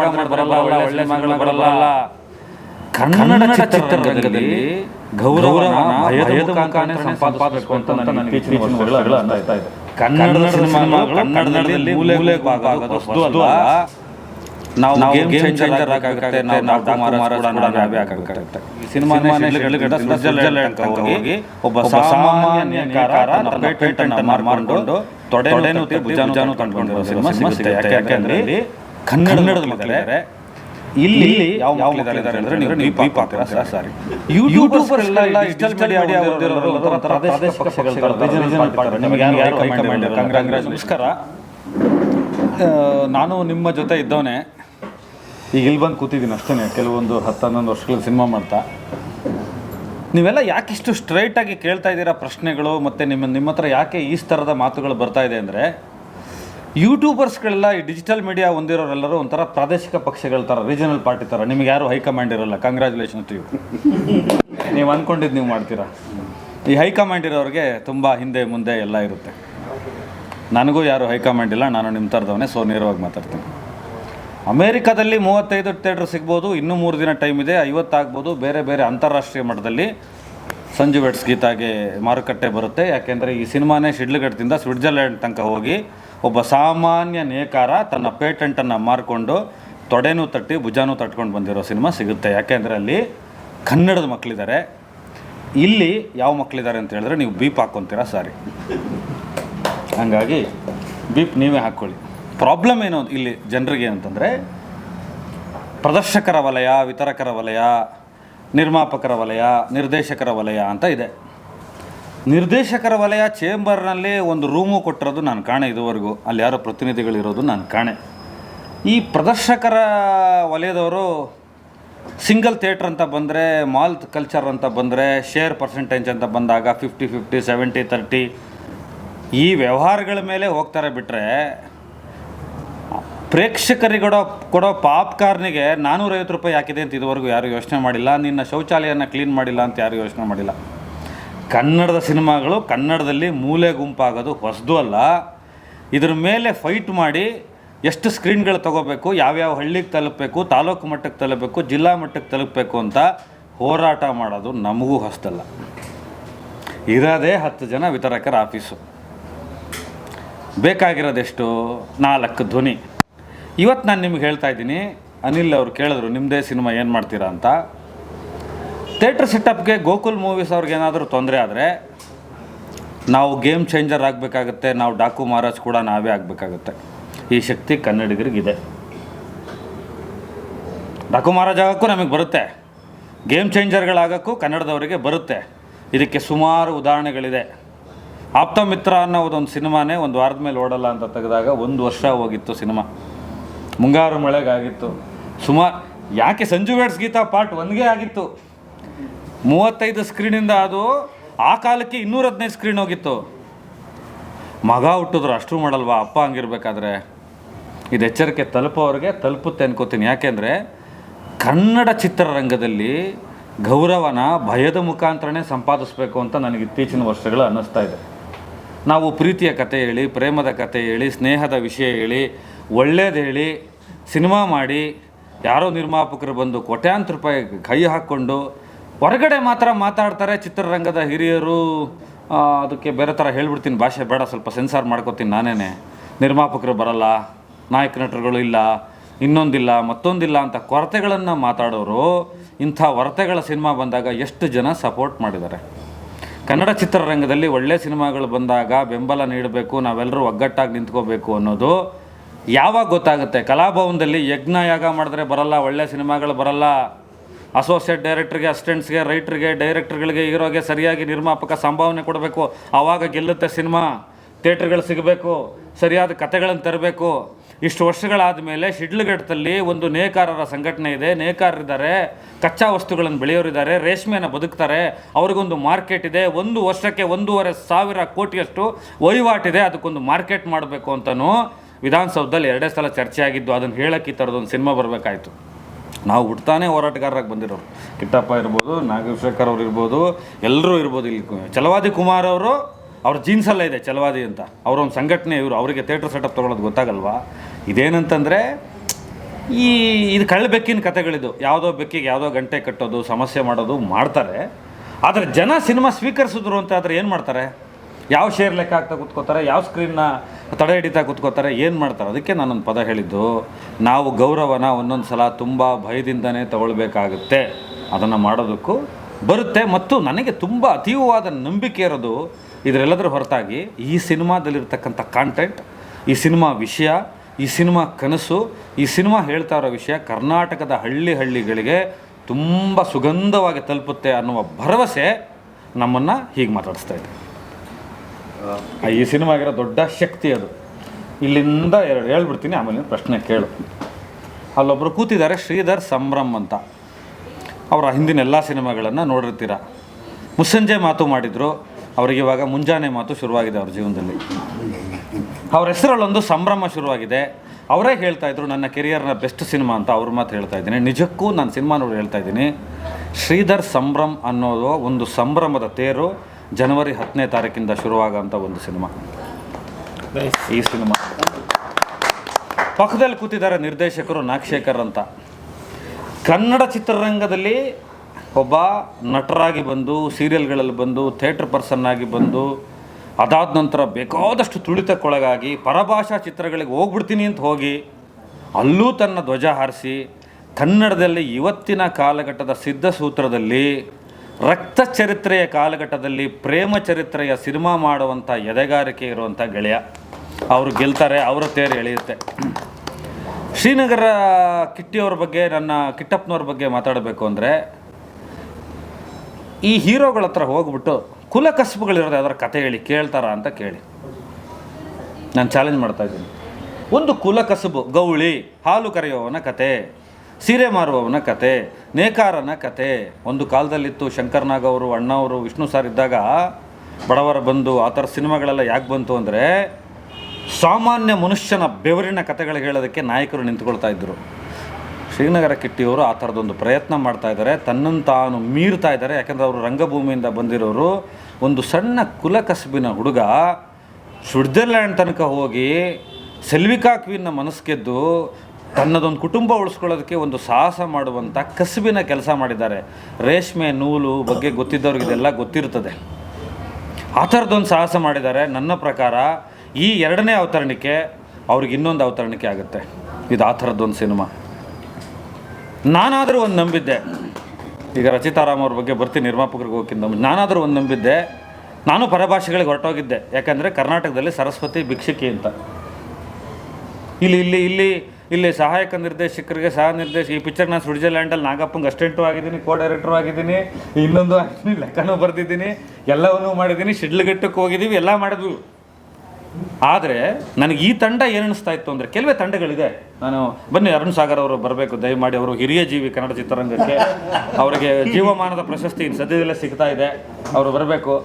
ಮಾಡಿ ಬರಲ್ಲ ಒಳ್ಳೆ ಬರಲ್ಲ. ಕನ್ನಡ ಚಿತ್ರರಂಗದಲ್ಲಿ ಗೌರವ ಸಂಪಾದಿಸಬೇಕು ಅಂತ ನನ್ನ ಇತ್ತೀಚಿನ ವರ್ಷಗಳ ಅನಿಸ್ತಾ ಇದೆ ಕನ್ನಡದ ಸಿನಿಮಾಗಳು ಕನ್ನಡದಲ್ಲಿ ಮೂಲೆ ಭಾಗ ಆಗೋದು ಹೊಸ್ದು ಅಲ್ಲ. ನಾವು ಗೇಮ್ ಚೇಂಜರ್ ಆಗುತ್ತೆ ನಾವು ಡಾಕ್ಟರ್ ಮಹಾರಾಜ್ ಕೂಡ ನಾವೇ ಆಗುತ್ತೆ ಸಿನಿಮಾನೇ ಸಿನಿಮಾನೇ ಸ್ವಿಟ್ಜರ್ಲೆಂಡ್ ಹೋಗಿ ಒಬ್ಬ ಸಾಮಾನ್ಯ ನೇಕಾರ ತನ್ನ ಪೇಟೆಂಟ್ ಮಾರ್ಕೊಂಡು ತೊಡೆನು ಭುಜಾನು ಜಾನು ತಂದ್ಕೊಂಡಿರೋ ಸಿನಿಮಾ ಸಿಗುತ್ತೆ. ಯಾಕೆ ಯಾಕೆಂದ್ರೆ ಕನ್ನಡದ ಮಕ್ಕಳಿದ್ದಾರೆ. ಇಲ್ಲಿ ಯಾವ ಮಕ್ಕಳಿದ್ದಾರೆ ಅಂದ್ರೆ ನೀವು ನೀವು ಪೈಪ್ ಹಾಕ್ತೀರಾ ಸರ್ ಸಾರಿ ಯೂಟ್ಯೂಬರ್ ಎಲ್ಲ ಡಿಜಿಟಲ್ ಮೀಡಿಯಾ ಪ್ರಾದೇಶಿಕ ಪಕ್ಷಗಳ party ತರ. ನಿಮಗೆ ಯಾರು ಕಮೆಂಟ್. Congrats. ನಮಸ್ಕಾರ ನಾನು ನಿಮ್ಮ ಜೊತೆ ಇದ್ದವನೇ ಈಗ ಇಲ್ಲಿ ಬಂದು ಕೂತಿದ್ದೀನಿ ಅಷ್ಟೇ ಕೆಲವೊಂದು ಹತ್ತು ಹನ್ನೊಂದು ವರ್ಷಗಳ ಸಿನಿಮಾ ಮಾಡ್ತಾ. ನೀವೆಲ್ಲ ಯಾಕಿಷ್ಟು ಸ್ಟ್ರೈಟಾಗಿ ಕೇಳ್ತಾ ಇದ್ದೀರಾ ಪ್ರಶ್ನೆಗಳು ಮತ್ತು ನಿಮ್ಮ ನಿಮ್ಮ ಹತ್ರ ಯಾಕೆ ಈ ಥರದ ಮಾತುಗಳು ಬರ್ತಾ ಇದೆ ಅಂದರೆ ಯೂಟ್ಯೂಬರ್ಸ್ಗಳೆಲ್ಲ ಈ ಡಿಜಿಟಲ್ ಮೀಡಿಯಾ ಹೊಂದಿರೋರೆಲ್ಲರೂ ಒಂಥರ ಪ್ರಾದೇಶಿಕ ಪಕ್ಷಗಳ ಥರ ರೀಜನಲ್ ಪಾರ್ಟಿ ಥರ. ನಿಮಗೆ ಯಾರು ಹೈಕಮಾಂಡ್ ಇರೋಲ್ಲ. ಕಂಗ್ರ್ಯಾಚುಲೇಷನ್ ಟು ಯು ನೀವು ಅಂದ್ಕೊಂಡಿದ್ದು ನೀವು ಮಾಡ್ತೀರಾ? ಈ ಹೈಕಮಾಂಡ್ ಇರೋರಿಗೆ ತುಂಬ ಹಿಂದೆ ಮುಂದೆ ಎಲ್ಲ ಇರುತ್ತೆ. ನನಗೂ ಯಾರು ಹೈಕಮಾಂಡ್ ಇಲ್ಲ, ನಾನು ನಿಮ್ಮ ಥರದವನೇ ಸೊ ನೇರವಾಗಿ ಮಾತಾಡ್ತೀನಿ. ಅಮೇರಿಕಾದಲ್ಲಿ ಮೂವತ್ತೈದು ಥಿಯೇಟ್ರ್ ಸಿಗ್ಬೋದು, ಇನ್ನೂ ಮೂರು ದಿನ ಟೈಮ್ ಇದೆ, ಐವತ್ತಾಗ್ಬೋದು, ಬೇರೆ ಬೇರೆ ಅಂತಾರಾಷ್ಟ್ರೀಯ ಮಟ್ಟದಲ್ಲಿ ಸಂಜು ವೆಟ್ಸ್ ಗೀತಾಗೆ ಮಾರುಕಟ್ಟೆ ಬರುತ್ತೆ. ಯಾಕೆಂದರೆ ಈ ಸಿನಿಮಾನೇ ಶಿಡ್ಲಘಟ್ಟದಿಂದ ಸ್ವಿಟ್ಜರ್ಲ್ಯಾಂಡ್ ತನಕ ಹೋಗಿ ಒಬ್ಬ ಸಾಮಾನ್ಯ ನೇಕಾರ ತನ್ನ ಪೇಟೆಂಟನ್ನು ಮಾರ್ಕೊಂಡು ತೊಡೆನೂ ತಟ್ಟಿ, ಭುಜಾನೂ ತಟ್ಕೊಂಡು ಬಂದಿರೋ ಸಿನಿಮಾ ಸಿಗುತ್ತೆ. ಯಾಕೆಂದರೆ ಅಲ್ಲಿ ಕನ್ನಡದ ಮಕ್ಕಳಿದ್ದಾರೆ ಇಲ್ಲಿ ಯಾವ ಮಕ್ಕಳಿದ್ದಾರೆ ಅಂತ ಹೇಳಿದ್ರೆ ನೀವು ಬೀಪ್ ಹಾಕ್ಕೊತೀರಾ ಸಾರಿ. ಹಂಗಾಗಿ ಬೀಪ್ ನೀವೇ ಹಾಕ್ಕೊಳ್ಳಿ. ಪ್ರಾಬ್ಲಮ್ ಏನು ಇಲ್ಲಿ ಜನರಿಗೆ ಅಂತಂದರೆ, ಪ್ರದರ್ಶಕರ ವಲಯ, ವಿತರಕರ ವಲಯ, ನಿರ್ಮಾಪಕರ ವಲಯ, ನಿರ್ದೇಶಕರ ವಲಯ ಅಂತ ಇದೆ. ನಿರ್ದೇಶಕರ ವಲಯ ಚೇಂಬರ್ನಲ್ಲಿ ಒಂದು ರೂಮು ಕೊಟ್ಟಿರೋದು ನಾನು ಕಾಣೆ ಇದುವರೆಗೂ. ಅಲ್ಲಿ ಯಾರೋ ಪ್ರತಿನಿಧಿಗಳಿರೋದು ನಾನು ಕಾಣೆ. ಈ ಪ್ರದರ್ಶಕರ ವಲಯದವರು ಸಿಂಗಲ್ ಥಿಯೇಟ್ರ್ ಅಂತ ಬಂದರೆ ಮಾಲ್ ಕಲ್ಚರ್ ಅಂತ ಬಂದರೆ ಶೇರ್ ಪರ್ಸೆಂಟೇಜ್ ಅಂತ ಬಂದಾಗ ಫಿಫ್ಟಿ ಫಿಫ್ಟಿ ಸೆವೆಂಟಿ ತರ್ಟಿ ಈ ವ್ಯವಹಾರಗಳ ಮೇಲೆ ಹೋಗ್ತಾರೆ ಬಿಟ್ಟರೆ ಪ್ರೇಕ್ಷಕರಿಗೆ ಕೊಡೋ ಕೊಡೋ ಪಾಪ್ಕಾರ್ನಿಗೆ ನಾನ್ನೂರೈವತ್ತು ರೂಪಾಯಿ ಹಾಕಿದೆ ಅಂತ ಇದುವರೆಗೂ ಯಾರು ಯೋಚನೆ ಮಾಡಿಲ್ಲ. ನಿನ್ನ ಶೌಚಾಲಯನ ಕ್ಲೀನ್ ಮಾಡಿಲ್ಲ ಅಂತ ಯಾರು ಯೋಚನೆ ಮಾಡಿಲ್ಲ. ಕನ್ನಡದ ಸಿನಿಮಾಗಳು ಕನ್ನಡದಲ್ಲಿ ಮೂಲೆ ಗುಂಪಾಗೋದು ಹೊಸದು ಅಲ್ಲ. ಇದ್ರ ಮೇಲೆ ಫೈಟ್ ಮಾಡಿ ಎಷ್ಟು ಸ್ಕ್ರೀನ್ಗಳು ತಗೋಬೇಕು, ಯಾವ್ಯಾವ ಹಳ್ಳಿಗೆ ತಲುಪಬೇಕು, ತಾಲೂಕು ಮಟ್ಟಕ್ಕೆ ತಲುಪಬೇಕು, ಜಿಲ್ಲಾ ಮಟ್ಟಕ್ಕೆ ತಲುಪಬೇಕು ಅಂತ ಹೋರಾಟ ಮಾಡೋದು ನಮಗೂ ಹೊಸದಲ್ಲ ಇರೋದೇ ಹತ್ತು ಜನ ವಿತರಕರ ಆಫೀಸು. ಬೇಕಾಗಿರೋದೆಷ್ಟು? ನಾಲ್ಕು ಧ್ವನಿ. ಇವತ್ತು ನಾನು ನಿಮ್ಗೆ ಹೇಳ್ತಾ ಇದ್ದೀನಿ, ಅನಿಲ್ ಅವರು ಕೇಳಿದ್ರು ನಿಮ್ಮದೇ ಸಿನಿಮಾ ಏನು ಮಾಡ್ತೀರಾ ಅಂತ? ಥೇಟ್ರ್ ಸೆಟಪ್ಗೆ ಗೋಕುಲ್ ಮೂವೀಸ್ ಅವ್ರಿಗೆ ಏನಾದರೂ ತೊಂದರೆ ಆದರೆ, ನಾವು ಗೇಮ್ ಚೇಂಜರ್ ಆಗಬೇಕಾಗತ್ತೆ, ನಾವು ಡಾಕು ಮಹಾರಾಜ್ ಕೂಡ ನಾವೇ ಆಗಬೇಕಾಗತ್ತೆ. ಈ ಶಕ್ತಿ ಕನ್ನಡಿಗರಿಗಿದೆ. ಡಾಕು ಮಹಾರಾಜ್ ಆಗೋಕ್ಕೂ ನಮಗೆ ಬರುತ್ತೆ. ಗೇಮ್ ಚೇಂಜರ್ಗಳಾಗೋಕ್ಕೂ ಕನ್ನಡದವರಿಗೆ ಬರುತ್ತೆ. ಇದಕ್ಕೆ ಸುಮಾರು ಉದಾಹರಣೆಗಳಿದೆ. ಆಪ್ತ ಮಿತ್ರ ಒಂದು ಸಿನಿಮಾನೇ ಒಂದು ವಾರದ ಮೇಲೆ ಓಡಲ್ಲ ಅಂತ ತೆಗೆದಾಗ ಒಂದು ವರ್ಷ ಹೋಗಿತ್ತು ಸಿನಿಮಾ. ಮುಂಗಾರು ಮಳೆಗಾಗಿತ್ತು. ಸುಮಾರು ಯಾಕೆ ಸಂಜು ವೇಡ್ಸ್ ಗೀತಾ ಪಾರ್ಟ್ ಒನ್ಗೆ ಆಗಿತ್ತು? ಮೂವತ್ತೈದು ಸ್ಕ್ರೀನಿಂದ ಅದು ಆ ಕಾಲಕ್ಕೆ ಇನ್ನೂರ ಹದಿನೈದು ಸ್ಕ್ರೀನ್ ಹೋಗಿತ್ತು. ಮಗ ಹುಟ್ಟಿದ್ರು ಅಷ್ಟು ಮಾಡಲ್ವಾ? ಅಪ್ಪ ಹಂಗಿರ್ಬೇಕಾದ್ರೆ. ಇದು ಎಚ್ಚರಿಕೆ ತಲುಪೋರಿಗೆ ತಲುಪುತ್ತೆ ಅನ್ಕೋತೀನಿ. ಯಾಕೆಂದರೆ ಕನ್ನಡ ಚಿತ್ರರಂಗದಲ್ಲಿ ಗೌರವನ ಭಯದ ಮುಖಾಂತರನೇ ಸಂಪಾದಿಸ್ಬೇಕು ಅಂತ ನನಗೆ ಇತ್ತೀಚಿನ ವರ್ಷಗಳು ಅನ್ನಿಸ್ತಾ ಇದೆ. ನಾವು ಪ್ರೀತಿಯ ಕತೆ ಹೇಳಿ, ಪ್ರೇಮದ ಕತೆ ಹೇಳಿ, ಸ್ನೇಹದ ವಿಷಯ ಹೇಳಿ, ಒಳ್ಳೇದು ಹೇಳಿ ಸಿನಿಮಾ ಮಾಡಿ ಯಾರೋ ನಿರ್ಮಾಪಕರು ಬಂದು ಕೋಟ್ಯಾಂತರ ರೂಪಾಯಿ ಕೈ ಹಾಕ್ಕೊಂಡು ಹೊರಗಡೆ ಮಾತ್ರ ಮಾತಾಡ್ತಾರೆ ಚಿತ್ರರಂಗದ ಹಿರಿಯರು. ಅದಕ್ಕೆ ಬೇರೆ ಥರ ಹೇಳ್ಬಿಡ್ತೀನಿ. ಭಾಷೆ ಬೇಡ, ಸ್ವಲ್ಪ ಸೆನ್ಸಾರ್ ಮಾಡ್ಕೋತೀನಿ ನಾನೇ ನಿರ್ಮಾಪಕರು ಬರಲ್ಲ, ನಾಯಕ ನಟರುಗಳು ಇಲ್ಲ, ಇನ್ನೊಂದಿಲ್ಲ, ಮತ್ತೊಂದಿಲ್ಲ ಅಂತ ಕೊರತೆಗಳನ್ನು ಮಾತಾಡೋರು ಇಂಥ ಹೊರತೆಗಳ ಸಿನಿಮಾ ಬಂದಾಗ ಎಷ್ಟು ಜನ ಸಪೋರ್ಟ್ ಮಾಡಿದ್ದಾರೆ? ಕನ್ನಡ ಚಿತ್ರರಂಗದಲ್ಲಿ ಒಳ್ಳೆ ಸಿನಿಮಾಗಳು ಬಂದಾಗ ಬೆಂಬಲ ನೀಡಬೇಕು, ನಾವೆಲ್ಲರೂ ಒಗ್ಗಟ್ಟಾಗಿ ನಿಂತ್ಕೋಬೇಕು ಅನ್ನೋದು ಯಾವಾಗ ಗೊತ್ತಾಗುತ್ತೆ? ಕಲಾಭವನದಲ್ಲಿ ಯಜ್ಞ ಯಾಗ ಮಾಡಿದ್ರೆ ಬರಲ್ಲ, ಒಳ್ಳೆ ಸಿನಿಮಾಗಳು ಬರಲ್ಲ. ಅಸೋಸಿಯೇಟ್ ಡೈರೆಕ್ಟ್ರಿಗೆ ಅಸಿಸ್ಟೆಂಟ್ಸ್ಗೆ ರೈಟ್ರಿಗೆ ಡೈರೆಕ್ಟ್ರ್ಗಳಿಗೆ ಹೀರೋಗೆ ಸರಿಯಾಗಿ ನಿರ್ಮಾಪಕ ಸಂಭಾವನೆ ಕೊಡಬೇಕು. ಆವಾಗ ಗೆಲ್ಲುತ್ತೆ ಸಿನಿಮಾ. ಥಿಯೇಟ್ರ್ಗಳು ಸಿಗಬೇಕು. ಸರಿಯಾದ ಕತೆಗಳನ್ನು ತರಬೇಕು. ಇಷ್ಟು ವರ್ಷಗಳಾದ ಮೇಲೆ ಶಿಡ್ಲಘಟ್ಟದಲ್ಲಿ ಒಂದು ನೇಕಾರರ ಸಂಘಟನೆ ಇದೆ. ನೇಕಾರರಿದ್ದಾರೆ. ಕಚ್ಚಾ ವಸ್ತುಗಳನ್ನು ಬೆಳೆಯೋರಿದ್ದಾರೆ. ರೇಷ್ಮೆಯನ್ನು ಬದುಕ್ತಾರೆ. ಅವ್ರಿಗೊಂದು ಮಾರ್ಕೆಟ್ ಇದೆ. ಒಂದು ವರ್ಷಕ್ಕೆ ಒಂದೂವರೆ ಸಾವಿರ ಕೋಟಿಯಷ್ಟು ವಹಿವಾಟಿದೆ ಅದಕ್ಕೊಂದು ಮಾರ್ಕೆಟ್ ಮಾಡಬೇಕು ಅಂತಲೂ ವಿಧಾನಸೌಧದಲ್ಲಿ ಎರಡೇ ಸಲ ಚರ್ಚೆ ಆಗಿದ್ದು ಅದನ್ನು ಹೇಳಕ್ಕೆ ಈ ಥರದೊಂದು ಸಿನಿಮಾ ಬರಬೇಕಾಯಿತು. ನಾವು ಹುಡ್ತಾನೆ ಹೋರಾಟಗಾರರಾಗಿ ಬಂದಿರೋರು. ಕಿಟ್ಟಪ್ಪ ಇರ್ಬೋದು, ನಾಗಶೇಖರ್ ಅವ್ರು ಇರ್ಬೋದು, ಎಲ್ಲರೂ ಇರ್ಬೋದು ಇಲ್ಲಿ ಚಲವಾದಿ ಕುಮಾರ್ ಅವರು, ಅವ್ರ ಜೀನ್ಸಲ್ಲೇ ಇದೆ ಚಲವಾದಿ ಅಂತ. ಅವರೊಂದು ಸಂಘಟನೆ ಇವರು. ಅವರಿಗೆ ಥಿಯೇಟ್ರ್ ಸೆಟಪ್ ತೊಗೊಳೋದು ಗೊತ್ತಾಗಲ್ವಾ? ಇದೇನಂತಂದರೆ, ಈ, ಇದು ಕಳ್ಳ ಬೆಕ್ಕಿನ ಕಥೆಗಳಿದು. ಯಾವುದೋ ಬೆಕ್ಕಿಗೆ ಯಾವುದೋ ಗಂಟೆ ಕಟ್ಟೋದು, ಸಮಸ್ಯೆ ಮಾಡೋದು ಮಾಡ್ತಾರೆ. ಆದರೆ ಜನ ಸಿನಿಮಾ ಸ್ವೀಕರಿಸಿದ್ರು ಅಂತ ಆದರೆ ಏನು ಮಾಡ್ತಾರೆ? ಯಾವ ಶೇರ್ ಲೆಕ್ಕ ಆಗ್ತಾ ಕೂತ್ಕೋತಾರೆ, ಯಾವ ಸ್ಕ್ರೀನ್ನ ತಡೆ ಹಿಡಿತಾ ಕೂತ್ಕೋತಾರೆ, ಏನು ಮಾಡ್ತಾರೆ? ಅದಕ್ಕೆ ನಾನೊಂದು ಪದ ಹೇಳಿದ್ದು, ನಾವು ಗೌರವನ ಒಂದೊಂದು ಸಲ ತುಂಬ ಭಯದಿಂದನೇ ತಗೊಳ್ಬೇಕಾಗುತ್ತೆ. ಅದನ್ನು ಮಾಡೋದಕ್ಕೂ ಬರುತ್ತೆ ಮತ್ತು ನನಗೆ ತುಂಬ ಅತೀವವಾದ ನಂಬಿಕೆ ಇರೋದು ಇದರೆಲ್ಲದರ ಹೊರತಾಗಿ ಈ ಸಿನಿಮಾದಲ್ಲಿರ್ತಕ್ಕಂಥ ಕಾಂಟೆಂಟ್ ಈ ಸಿನಿಮಾ ವಿಷಯ, ಈ ಸಿನಿಮಾ ಕನಸು, ಈ ಸಿನಿಮಾ ಹೇಳ್ತಾ ಇರೋ ವಿಷಯ ಕರ್ನಾಟಕದ ಹಳ್ಳಿ ಹಳ್ಳಿಗಳಿಗೆ ತುಂಬ ಸುಗಂಧವಾಗಿ ತಲುಪುತ್ತೆ ಅನ್ನುವ ಭರವಸೆ ನಮ್ಮನ್ನು ಹೀಗೆ ಮಾತಾಡಿಸ್ತಾ ಇದೆ. ಈ ಸಿನಿಮಾಗಿರೋ ದೊಡ್ಡ ಶಕ್ತಿ ಅದು. ಇಲ್ಲಿಂದ ಎರಡು ಹೇಳ್ಬಿಡ್ತೀನಿ, ಆಮೇಲೆ ಪ್ರಶ್ನೆ ಕೇಳು. ಅಲ್ಲೊಬ್ಬರು ಕೂತಿದ್ದಾರೆ, ಶ್ರೀಧರ್ ಸಂಭ್ರಮ್ ಅಂತ. ಅವರ ಹಿಂದಿನ ಎಲ್ಲ ಸಿನಿಮಾಗಳನ್ನು ನೋಡಿರ್ತೀರ? ಮುಸ್ಸಂಜೆ ಮಾತು ಮಾಡಿದರು, ಅವರಿಗೆ ಇವಾಗ ಮುಂಜಾನೆ ಮಾತು ಶುರುವಾಗಿದೆ ಅವ್ರ ಜೀವನದಲ್ಲಿ. ಅವ್ರ ಹೆಸರಲ್ಲೊಂದು ಸಂಭ್ರಮ ಶುರುವಾಗಿದೆ. ಅವರೇ ಹೇಳ್ತಾ ಇದ್ರು, ನನ್ನ ಕೆರಿಯರ್ನ ಬೆಸ್ಟ್ ಸಿನಿಮಾ ಅಂತ ಅವ್ರ ಮಾತು ಹೇಳ್ತಾ ಇದ್ದೀನಿ. ನಿಜಕ್ಕೂ ನಾನು ಸಿನಿಮಾ ನೋಡಿ ಹೇಳ್ತಾ ಇದ್ದೀನಿ. ಶ್ರೀಧರ್ ಸಂಭ್ರಮ್ ಅನ್ನೋದು ಒಂದು ಸಂಭ್ರಮದ ತೇರು. ಜನವರಿ ಹತ್ತನೇ ತಾರೀಕಿಂದ ಶುರುವಾಗೋಂಥ ಒಂದು ಸಿನಿಮಾ. ಈ ಸಿನಿಮಾ. ಪಕ್ಕದಲ್ಲಿ ಕೂತಿದ್ದಾರೆ ನಿರ್ದೇಶಕರು ನಾಗಶೇಖರ್ ಅಂತ. ಕನ್ನಡ ಚಿತ್ರರಂಗದಲ್ಲಿ ಒಬ್ಬ ನಟರಾಗಿ ಬಂದು, ಸೀರಿಯಲ್ಗಳಲ್ಲಿ ಬಂದು, ಥಿಯೇಟ್ರ್ ಆಗಿ ಬಂದು, ಅದಾದ ನಂತರ ಬೇಕಾದಷ್ಟು ತುಳಿತಕ್ಕೊಳಗಾಗಿ ಪರಭಾಷಾ ಚಿತ್ರಗಳಿಗೆ ಹೋಗ್ಬಿಡ್ತೀನಿ ಅಂತ ಹೋಗಿ, ಅಲ್ಲೂ ತನ್ನ ಧ್ವಜ ಹಾರಿಸಿ, ಕನ್ನಡದಲ್ಲಿ ಇವತ್ತಿನ ಕಾಲಘಟ್ಟದ ಸಿದ್ಧ ಸೂತ್ರದಲ್ಲಿ ರಕ್ತ ಚರಿತ್ರೆಯ ಕಾಲಘಟ್ಟದಲ್ಲಿ ಪ್ರೇಮ ಚರಿತ್ರೆಯ ಸಿನಿಮಾ ಮಾಡುವಂಥ ಎದೆಗಾರಿಕೆ ಇರುವಂಥ ಗೆಳೆಯ. ಅವರು ಗೆಲ್ತಾರೆ, ಅವರ ತೇರು ಎಳೆಯುತ್ತೆ. ಶ್ರೀನಗರ ಕಿಟ್ಟಿಯವ್ರ ಬಗ್ಗೆ, ನನ್ನ ಕಿಟ್ಟಪ್ಪನವ್ರ ಬಗ್ಗೆ ಮಾತಾಡಬೇಕು ಅಂದರೆ, ಈ ಹೀರೋಗಳ ಹತ್ರ ಹೋಗ್ಬಿಟ್ಟು ಕುಲ ಯಾವ್ದಾರ ಕತೆ ಹೇಳಿ, ಕೇಳ್ತಾರ ಅಂತ ಕೇಳಿ. ನಾನು ಚಾಲೆಂಜ್ ಮಾಡ್ತಾ ಇದ್ದೀನಿ. ಒಂದು ಕುಲ ಕಸಬು, ಗೌಳಿ, ಹಾಲು ಕರೆಯುವವನ ಕತೆ. ಸೀರೆ ಮಾರುವವನ ಕತೆ, ನೇಕಾರನ ಕತೆ. ಒಂದು ಕಾಲದಲ್ಲಿತ್ತು ಶಂಕರ್ನಾಗ್ ಅವರು ಅಣ್ಣವರು ವಿಷ್ಣು ಸರ್ ಇದ್ದಾಗ ಬಡವರ ಬಂದು ಆ ಥರ ಸಿನಿಮಾಗಳೆಲ್ಲ ಯಾಕೆ ಬಂತು ಅಂದರೆ ಸಾಮಾನ್ಯ ಮನುಷ್ಯನ ಬೆವರಿನ ಕಥೆಗಳು ಹೇಳೋದಕ್ಕೆ ನಾಯಕರು ನಿಂತ್ಕೊಳ್ತಾ ಇದ್ದರು ಶ್ರೀನಗರ ಕಿಟ್ಟಿಯವರು ಆ ಥರದೊಂದು ಪ್ರಯತ್ನ ಮಾಡ್ತಾ ಇದ್ದಾರೆ. ತನ್ನನ್ನು ತಾನು ಮೀರ್ತಾ ಇದ್ದಾರೆ. ಯಾಕಂದರೆ ಅವರು ರಂಗಭೂಮಿಯಿಂದ ಬಂದಿರೋರು. ಒಂದು ಸಣ್ಣ ಕುಲಕಸಬಿನ ಹುಡುಗ ಸ್ವಿಟ್ಜರ್ಲ್ಯಾಂಡ್ ತನಕ ಹೋಗಿ ಸೆಲ್ವಿಕಾ ಕ್ವೀನ್ನ ಮನಸ್ಸು ಗೆದ್ದು ತನ್ನದೊಂದು ಕುಟುಂಬ ಉಳಿಸ್ಕೊಳ್ಳೋದಕ್ಕೆ ಒಂದು ಸಾಹಸ ಮಾಡುವಂಥ ಕಸುಬಿನ ಕೆಲಸ ಮಾಡಿದ್ದಾರೆ. ರೇಷ್ಮೆ, ನೂಲು ಬಗ್ಗೆ ಗೊತ್ತಿದ್ದವ್ರಿಗೆ ಇದೆಲ್ಲ ಗೊತ್ತಿರುತ್ತದೆ ಆ ಥರದ್ದೊಂದು ಸಾಹಸ ಮಾಡಿದ್ದಾರೆ. ನನ್ನ ಪ್ರಕಾರ ಈ ಎರಡನೇ ಅವತರಣಿಕೆ ಅವ್ರಿಗೆ ಇನ್ನೊಂದು ಅವತರಣಿಕೆ ಆಗುತ್ತೆ. ಇದು ಆ ಥರದ್ದೊಂದು ಸಿನಿಮಾ. ನಾನಾದರೂ ಒಂದು ನಂಬಿದ್ದೆ. ಈಗ ರಚಿತಾರಾಮ್ ಅವ್ರ ಬಗ್ಗೆ ಬರ್ತೀನಿ, ನಿರ್ಮಾಪಕರಿಗೆ ಹೋಗಿಂತ ನಾನಾದರೂ ಒಂದು ನಂಬಿದ್ದೆ. ನಾನು ಪರಭಾಷೆಗಳಿಗೆ ಹೊರಟೋಗಿದ್ದೆ. ಯಾಕಂದರೆ ಕರ್ನಾಟಕದಲ್ಲಿ ಸರಸ್ವತಿ, ಭಿಕ್ಷಿಕೆ ಅಂತ. ಇಲ್ಲಿ ಇಲ್ಲಿ ಇಲ್ಲಿ ಇಲ್ಲಿ ಸಹಾಯಕ ನಿರ್ದೇಶಕರಿಗೆ ಸಹ ನಿರ್ದೇಶಕ ಈ ಪಿಕ್ಚರ್ ನಾನು ಸ್ವಿಟ್ಜರ್ಲ್ಯಾಂಡಲ್ಲಿ ನಾಗಪ್ಪಂಗೆ ಅಸ್ಟೆಂಟು ಆಗಿದ್ದೀನಿ ಕೋ ಡೈರೆಕ್ಟ್ರು ಆಗಿದ್ದೀನಿ, ಇನ್ನೊಂದು ಆಗಿದ್ದೀನಿ ಲೆಕ್ಕನೂ ಬರೆದಿದ್ದೀನಿ, ಎಲ್ಲವನ್ನೂ ಮಾಡಿದ್ದೀನಿ, ಶಿಡ್ಲಘಟ್ಟಕ್ಕೆ ಹೋಗಿದ್ದೀವಿ, ಎಲ್ಲ ಮಾಡಿದ್ವಿ. ಆದರೆ ನನಗೆ ಈ ತಂಡ ಏನು ಅನಿಸ್ತಾ ಇತ್ತು ಅಂದರೆ, ಕೆಲವೇ ತಂಡಗಳಿದೆ. ನಾನು, ಬನ್ನಿ ಅರುಣ್ ಸಾಗರ್ ಅವರು ಬರಬೇಕು, ದಯಮಾಡಿ ಅವರು ಹಿರಿಯ ಜೀವಿ ಕನ್ನಡ ಚಿತ್ರರಂಗಕ್ಕೆ. ಅವರಿಗೆ ಜೀವಮಾನದ ಪ್ರಶಸ್ತಿ ಸದ್ಯದಲ್ಲೇ ಸಿಗ್ತಾ ಇದೆ. ಅವರು ಬರಬೇಕು.